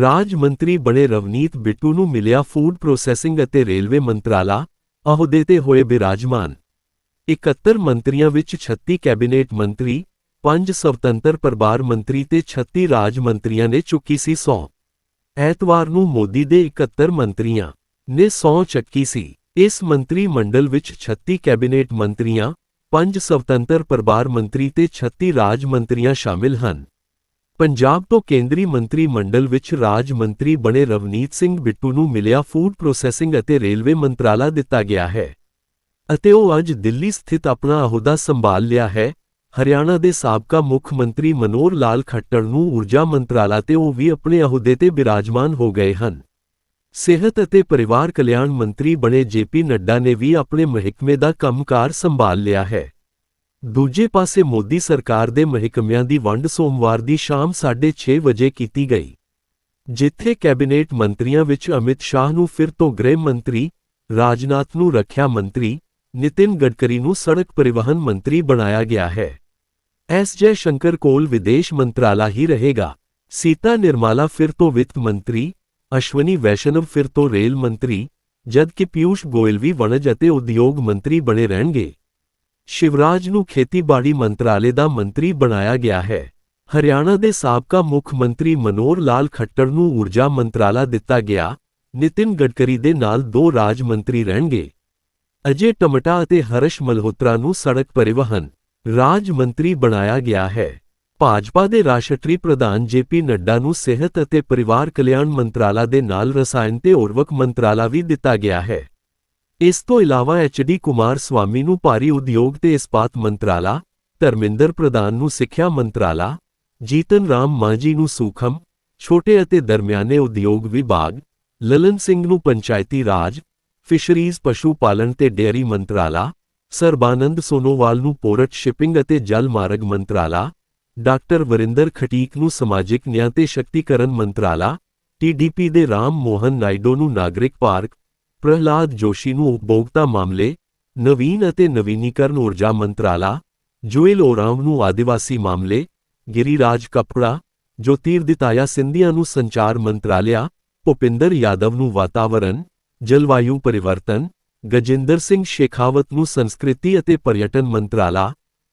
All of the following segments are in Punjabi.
ਰਾਜ ਮੰਤਰੀ ਬਣੇ ਰਵਨੀਤ ਬਿੱਟੂ ਨੂੰ ਮਿਲਿਆ ਫੂਡ ਪ੍ਰੋਸੈਸਿੰਗ ਅਤੇ ਰੇਲਵੇ ਮੰਤਰਾਲਾ, ਅਹੁਦੇ ਤੇ ਹੋਏ ਬਿਰਾਜਮਾਨ। 71 ਮੰਤਰੀਆਂ ਵਿੱਚ 36 ਕੈਬਨਿਟ ਮੰਤਰੀ 5 ਸਵਤੰਤਰ ਪਰਿਵਾਰ ਮੰਤਰੀ ਤੇ 36 ਰਾਜ ਮੰਤਰੀਆਂ ਨੇ ਚੁੱਕੀ ਸੀ ਸਹੁੰ। ਐਤਵਾਰ ਨੂੰ ਮੋਦੀ ਦੇ 71 ਮੰਤਰੀਆਂ ਨੇ ਸਹੁੰ ਚੱਕੀ ਸੀ। ਇਸ ਮੰਤਰੀ ਮੰਡਲ ਵਿੱਚ 36 ਕੈਬਨਿਟ ਮੰਤਰੀਆਂ 5 ਸਵਤੰਤਰ ਪਰਿਵਾਰ ਮੰਤਰੀ ਤੇ 36 ਰਾਜ ਮੰਤਰੀਆਂ ਸ਼ਾਮਿਲ ਹਨ। ਪੰਜਾਬ ਤੋਂ ਕੇਂਦਰੀ ਮੰਤਰੀ ਮੰਡਲ ਵਿੱਚ ਰਾਜ ਮੰਤਰੀ ਬਣੇ ਰਵਨੀਤ ਸਿੰਘ ਬਿੱਟੂ ਨੂੰ ਮਿਲਿਆ ਫੂਡ ਪ੍ਰੋਸੈਸਿੰਗ ਅਤੇ ਰੇਲਵੇ ਮੰਤਰਾਲਾ ਦਿੱਤਾ ਗਿਆ ਹੈ। ਅਤੇ ਉਹ ਅੱਜ ਦਿੱਲੀ ਸਥਿਤ ਆਪਣਾ ਅਹੁਦਾ ਸੰਭਾਲ ਲਿਆ ਹੈ। ਹਰਿਆਣਾ ਦੇ ਸਾਬਕਾ ਮੁੱਖ ਮੰਤਰੀ ਮਨੋਹਰ ਲਾਲ ਖੱਟੜ ਨੂੰ ਊਰਜਾ ਮੰਤਰਾਲਾ ਤੇ ਉਹ ਵੀ ਆਪਣੇ ਅਹੁਦੇ ਤੇ ਬਿਰਾਜਮਾਨ ਹੋ ਗਏ ਹਨ। ਸਿਹਤ ਅਤੇ ਪਰਿਵਾਰ ਕਲਿਆਣ ਮੰਤਰੀ ਬਣੇ ਜੇਪੀ ਨੱਡਾ ਨੇ ਵੀ ਆਪਣੇ ਮਹਿਕਮੇ ਦਾ ਕੰਮਕਾਰ ਸੰਭਾਲ ਲਿਆ ਹੈ। ਦੂਜੇ ਪਾਸੇ ਮੋਦੀ ਸਰਕਾਰ ਦੇ ਮਹਿਕਮਿਆਂ ਦੀ ਵੰਡ ਸੋਮਵਾਰ ਦੀ ਸ਼ਾਮ 6:30 ਵਜੇ ਕੀਤੀ ਗਈ। ਜਿੱਥੇ ਕੈਬਨਿਟ ਮੰਤਰੀਆਂ ਵਿੱਚ ਅਮਿਤ ਸ਼ਾਹ ਨੂੰ ਫਿਰ ਤੋਂ ਗ੍ਰਹਿ ਮੰਤਰੀ, ਰਾਜਨਾਥ ਨੂੰ ਰੱਖਿਆ ਮੰਤਰੀ, ਨਿਤਿਨ ਗਡਕਰੀ ਨੂੰ ਸੜਕ ਪਰਿਵਹਨ ਮੰਤਰੀ ਬਣਾਇਆ ਗਿਆ ਹੈ। ਐਸ ਜੈ ਸ਼ੰਕਰ ਕੋਲ ਵਿਦੇਸ਼ ਮੰਤਰਾਲਾ ਹੀ ਰਹੇਗਾ। ਸੀਤਾ ਨਿਰਮਾਲਾ ਫਿਰ ਤੋਂ ਵਿੱਤ ਮੰਤਰੀ ਅਸ਼ਵਨੀ ਵੈਸ਼ਨਵ ਫਿਰ ਤੋਂ ਰੇਲ ਮੰਤਰੀ, ਜਦਕਿ ਪਿਊਸ਼ ਗੋਇਲ ਵੀ ਵਣਜ ਅਤੇ ਉਦਯੋਗ ਮੰਤਰੀ ਬਣੇ ਰਹਿਣਗੇ। ਸ਼ਿਵਰਾਜ ਨੂੰ ਖੇਤੀਬਾੜੀ ਮੰਤਰਾਲੇ ਦਾ ਮੰਤਰੀ ਬਣਾਇਆ ਗਿਆ ਹੈ। ਹਰਿਆਣਾ ਦੇ ਸਾਬਕਾ ਮੁੱਖ ਮੰਤਰੀ ਮਨੋਹਰ ਲਾਲ ਖੱਟੜ ਨੂੰ ਊਰਜਾ ਮੰਤਰਾਲਾ ਦਿੱਤਾ ਗਿਆ। ਨਿਤਿਨ ਗਡਕਰੀ ਦੇ ਨਾਲ ਦੋ ਰਾਜ ਮੰਤਰੀ ਰਹਿਣਗੇ। ਅਜੇ ਟਮਟਾ ਅਤੇ ਹਰਸ਼ ਮਲਹੋਤਰਾ ਨੂੰ ਸੜਕ ਪਰਿਵਹਨ ਰਾਜ ਮੰਤਰੀ ਬਣਾਇਆ ਗਿਆ ਹੈ। ਭਾਜਪਾ ਦੇ ਰਾਸ਼ਟਰੀ ਪ੍ਰਧਾਨ ਜੇਪੀ ਨੱਡਾ ਨੂੰ ਸਿਹਤ ਅਤੇ ਪਰਿਵਾਰ ਕਲਿਆਣ ਮੰਤਰਾਲਾ ਦੇ ਨਾਲ ਰਸਾਇਣ ਤੇ ਉਰਵਕ ਮੰਤਰਾਲਾ ਵੀ ਦਿੱਤਾ ਗਿਆ ਹੈ। ਇਸ ਤੋਂ ਇਲਾਵਾ ਐਚਡੀ ਕੁਮਾਰ ਸਵਾਮੀ ਨੂੰ ਭਾਰੀ ਉਦਯੋਗ ਤੇ ਇਸਪਾਤ ਮੰਤਰਾਲਾ, ਧਰਮਿੰਦਰ ਪ੍ਰਧਾਨ ਨੂੰ ਸਿੱਖਿਆ ਮੰਤਰਾਲਾ, ਜੀਤਨ ਰਾਮ ਮਾਂਜੀ ਨੂੰ ਸੂਖਮ, ਛੋਟੇ ਅਤੇ ਦਰਮਿਆਨੇ ਉਦਯੋਗ ਵਿਭਾਗ, ਲਲਨ ਸਿੰਘ ਨੂੰ ਪੰਚਾਇਤੀ ਰਾਜ, ਫਿਸ਼ਰੀਜ਼ ਪਸ਼ੂ ਪਾਲਣ ਤੇ ਡੇਅਰੀ ਮੰਤਰਾਲਾ, ਸਰਬਾਨੰਦ ਸੋਨੋਵਾਲ ਨੂੰ ਪੋਰਟ ਸ਼ਿਪਿੰਗ ਅਤੇ ਜਲ ਮਾਰਗ ਮੰਤਰਾਲਾ ਡਾਕਟਰ ਵਰਿੰਦਰ ਖਟੀਕ ਨੂੰ ਸਮਾਜਿਕ ਨਿਆਂ ਤੇ ਸ਼ਕਤੀਕਰਨ ਮੰਤਰਾਲਾ ਟੀਡੀਪੀ ਦੇ ਰਾਮ ਮੋਹਨ ਨਾਇਡੋ ਨੂੰ ਨਾਗਰਿਕ ਪਾਰਕ, ਪ੍ਰਹਲਾਦ ਜੋਸ਼ੀ ਨੂੰ ਉਪਭੋਗਤਾ ਮਾਮਲੇ, ਨਵੀਨ ਅਤੇ ਨਵੀਨੀਕਰਨ ਊਰਜਾ ਮੰਤਰਾਲਾ, ਜੁਏਲ ਓਰਾਮ ਨੂੰ ਆਦਿਵਾਸੀ ਮਾਮਲੇ, ਗਿਰੀਰਾਜ ਕਪੜਾ, ਜੋਤੀਰਦਿਤਾਇਆ ਸਿੰਧੀਆ ਨੂੰ ਸੰਚਾਰ ਮੰਤਰਾਲਿਆ, ਭੁਪਿੰਦਰ ਯਾਦਵ ਨੂੰ ਵਾਤਾਵਰਣ ਜਲਵਾਯੂ ਪਰਿਵਰਤਨ, ਗਜਿੰਦਰ ਸਿੰਘ ਸ਼ੇਖਾਵਤ ਨੂੰ ਸੰਸਕ੍ਰਿਤੀ ਅਤੇ ਪਰਯਟਨ ਮੰਤਰਾਲਾ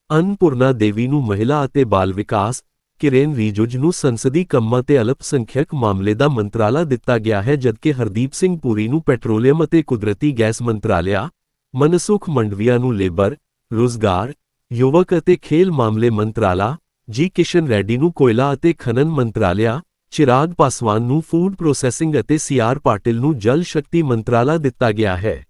ਅਨਪੁਰਨਾ ਦੇਵੀ ਨੂੰ ਮਹਿਲਾ ਅਤੇ ਬਾਲ ਵਿਕਾਸ, ਕਿਰੇਨ ਰੀਜੁਜ ਨੂੰ ਸੰਸਦੀ ਕੰਮਾਂ ਤੇ ਅਲਪਸੰਖਿਅਕ ਮਾਮਲੇ ਦਾ ਮੰਤਰਾਲਾ ਦਿੱਤਾ ਗਿਆ ਹੈ ਜਦਕਿ ਹਰਦੀਪ ਸਿੰਘ ਪੂਰੀ ਨੂੰ ਪੈਟਰੋਲੀਅਮ ਅਤੇ ਕੁਦਰਤੀ ਗੈਸ ਮੰਤਰਾਲਿਆ, ਮਨਸੁਖ ਮੰਡਵੀਆ ਨੂੰ ਲੇਬਰ, ਰੋਜ਼ਗਾਰ, ਯੁਵਕ ਅਤੇ ਖੇਲ ਮਾਮਲੇ ਮੰਤਰਾਲਾ, ਜੀ ਕਿਸ਼ਨ ਰੈਡੀ ਨੂੰ ਕੋਇਲਾ ਅਤੇ ਖਨਨ ਮੰਤਰਾਲਿਆ, ਚਿਰਾਗ ਪਾਸਵਾਨ ਨੂੰ ਫੂਡ ਪ੍ਰੋਸੈਸਿੰਗ ਅਤੇ ਸੀਆਰ ਪਾਟਿਲ ਨੂੰ ਜਲ ਸ਼ਕਤੀ ਮੰਤਰਾਲਾ ਦਿੱਤਾ ਗਿਆ ਹੈ।